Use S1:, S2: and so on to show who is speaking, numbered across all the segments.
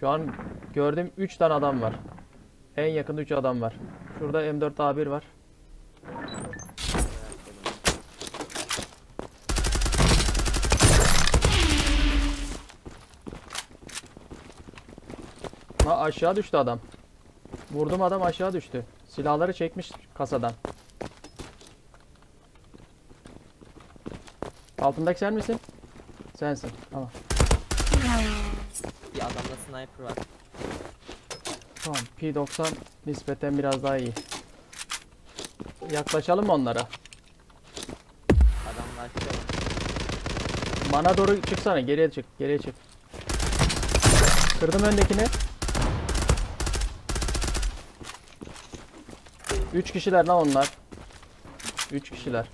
S1: Şu an gördüğüm 3 tane adam var. En yakında 3 adam var. Şurada M4A1 var. Ha aşağı düştü adam. Vurdum adam aşağı düştü. Silahları çekmiş kasadan. Altındaki sen misin? Sensin. Tamam.
S2: Adamda sniper var.
S1: Tamam. P90 nispeten biraz daha iyi. Yaklaşalım mı onlara?
S2: Adamlar şey
S1: Bana doğru çıksana. Geriye çık. Geriye çık. Kırdım öndekini. Üç kişiler lan onlar. Üç kişiler.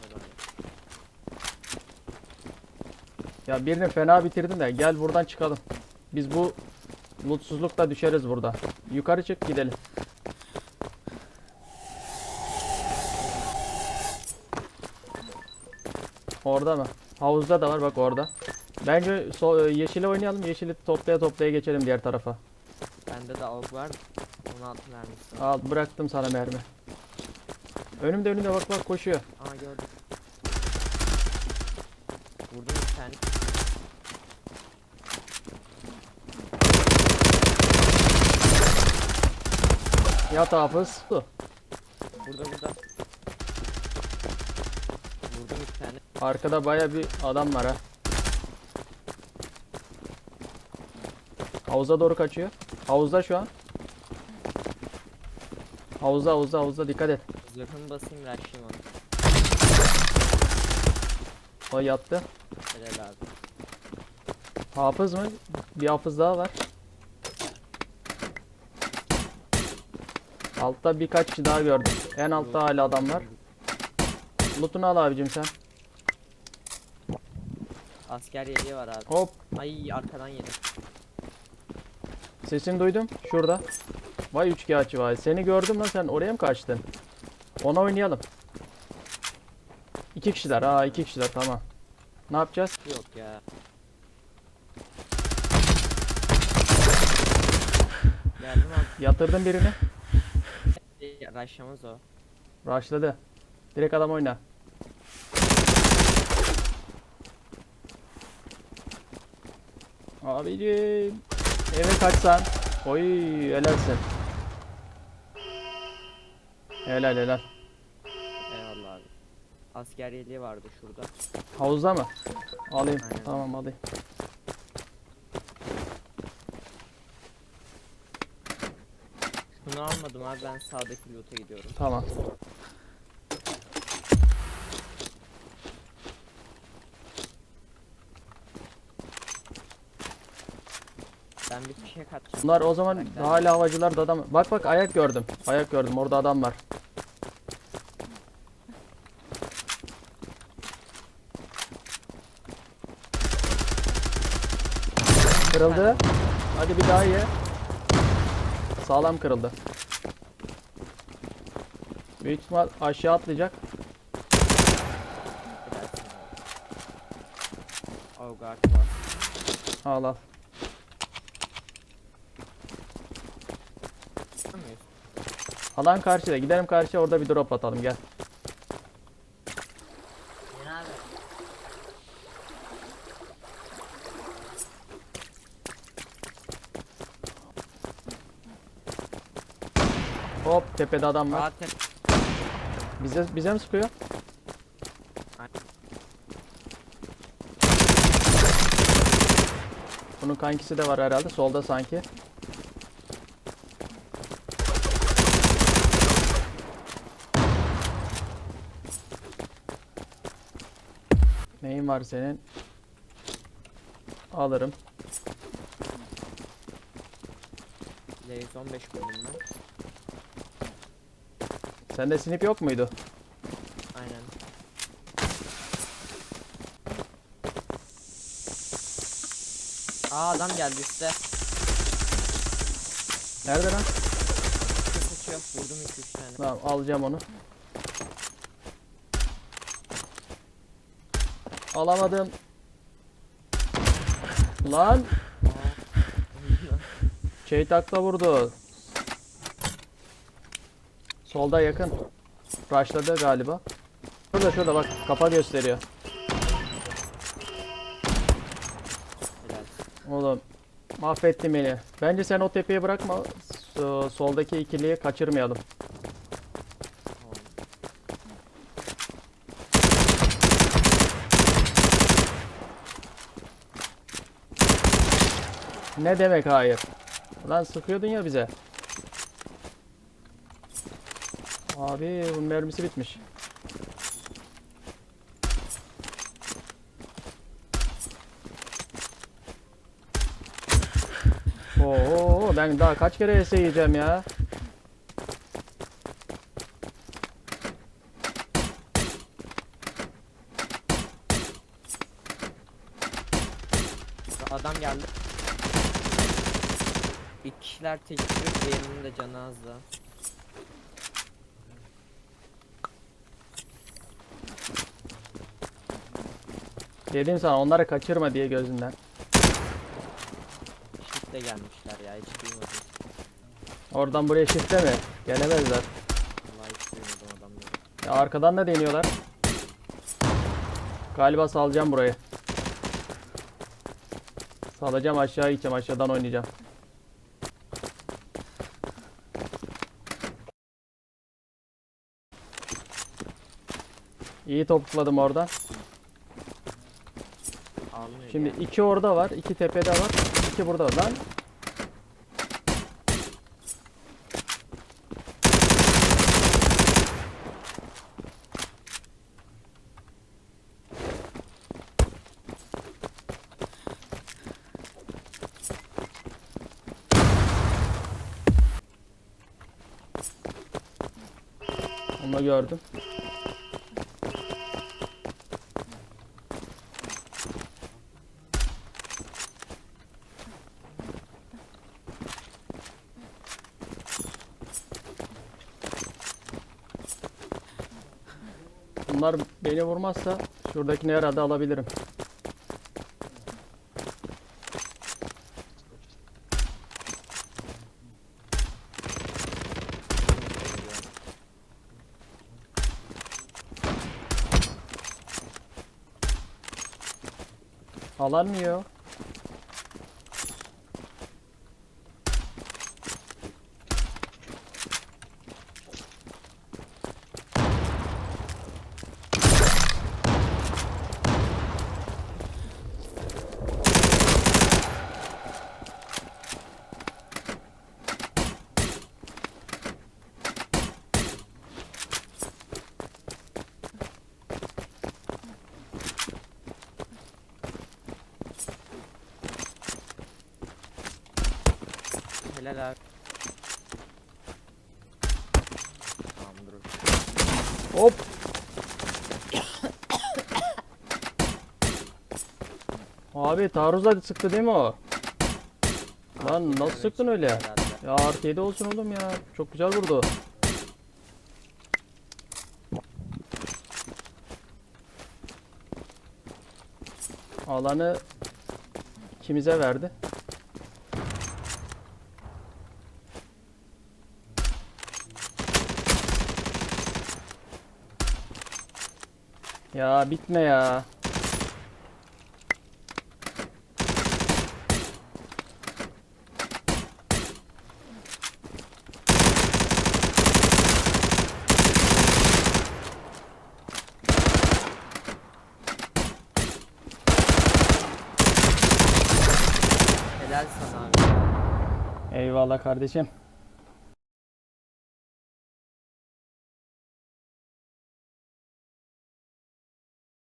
S1: Ya birini fena bitirdim de gel buradan çıkalım. Biz bu mutsuzlukla düşeriz burada. Yukarı çık gidelim. Orada mı? Havuzda da var bak orada. Bence so yeşile oynayalım. Yeşili toplaya toplaya geçelim diğer tarafa.
S2: Bende de AUG var. 16 mermisi.
S1: Al bıraktım sana mermi. Önümde önümde bak bak koşuyor.
S2: Aa gördüm. Vurdum bir tane.
S1: Yat hafız.
S2: Burada burada. Vurdum bir tane.
S1: Arkada baya bir adam var ha. Havuza doğru kaçıyor. Havuzda şu an. Havuzda havuzda havuzda dikkat et.
S2: Zırhımı basayım rushlayayım onu.
S1: O yattı.
S2: Helal abi.
S1: Hafız mı? Bir hafız daha var. Altta birkaç kişi daha gördüm. En altta hala adam var. Loot'unu al abicim sen.
S2: Asker yeleği var abi.
S1: Hop.
S2: Ay arkadan yedim.
S1: Sesini duydum. Şurada. Vay üçkağıtçı vay. Seni gördüm lan sen oraya mı kaçtın? Ona oynayalım. İki kişiler. Aa iki kişiler tamam. Ne yapacağız?
S2: Yok ya. Geldim abi.
S1: Yatırdım birini.
S2: Rushlamaz o.
S1: Rushladı. Direkt adam oyna. Abicim. Eve kaçsan. Oy helalsin. Helal helal.
S2: Eyvallah abi. Asker yeleği vardı şurada.
S1: Havuzda mı? Alayım.
S2: Aynen.
S1: Tamam alayım.
S2: Bunu almadım abi ben sağdaki loot'a gidiyorum.
S1: Tamam.
S2: Ben bir fişek atacağım.
S1: Bunlar o zaman hala havacılar da adam. Bak bak ayak gördüm. Ayak gördüm. Orada adam var. Kırıldı. Hadi bir daha ye. Sağlam kırıldı. Büyük ihtimal aşağı atlayacak.
S2: Avgard var.
S1: Al al. Alan karşıda. Gidelim karşıya orada bir drop atalım gel. Hop tepede adam var.
S2: Tep.
S1: Bize bize mi sıkıyor? Bunun kankisi de var herhalde solda sanki. Neyin var senin? Alırım.
S2: Lays 15 koydum ben.
S1: Sende snip yok muydu?
S2: Aynen. Aa adam geldi üstte.
S1: Nerede lan?
S2: Kaçıyor. Vurdum 2-3 tane.
S1: Tamam alacağım onu. Alamadım. Lan
S2: Aa.
S1: Çeytakla vurdu. Solda yakın. Rushladı galiba. Şurada şurada bak kafa gösteriyor. Oğlum mahvettin beni. Bence sen o tepeye bırakma. So- soldaki ikiliyi kaçırmayalım. Ne demek hayır? Lan sıkıyordun ya bize. Abi bunun mermisi bitmiş. Oo ben daha kaç kere ES yiyeceğim ya.
S2: Adam geldi. İki kişiler tek tük, diğerinin de canı az
S1: Dedim sana onları kaçırma diye gözünden.
S2: Shift de gelmişler ya hiç duymadım.
S1: Oradan buraya shift'te mi? Gelemezler.
S2: Vallahi hiç duymadım adamları.
S1: Ya arkadan da deniyorlar. Galiba salacağım burayı. Salacağım aşağı gideceğim aşağıdan oynayacağım. İyi topukladım oradan. Şimdi iki orada var, iki tepede var, iki burada var. Lan Onu gördüm. Bunlar beni vurmazsa şuradakini herhalde alabilirim. Alan?
S2: Helal abi. Tamam dur.
S1: Hop. Abi taarruzla sıktı değil mi o? Lan nasıl sıktın öyle? Ya artı olsun oğlum ya. Çok güzel vurdu. Alanı ikimize verdi. Ya bitme ya.
S2: Helal sana abi.
S1: Eyvallah kardeşim.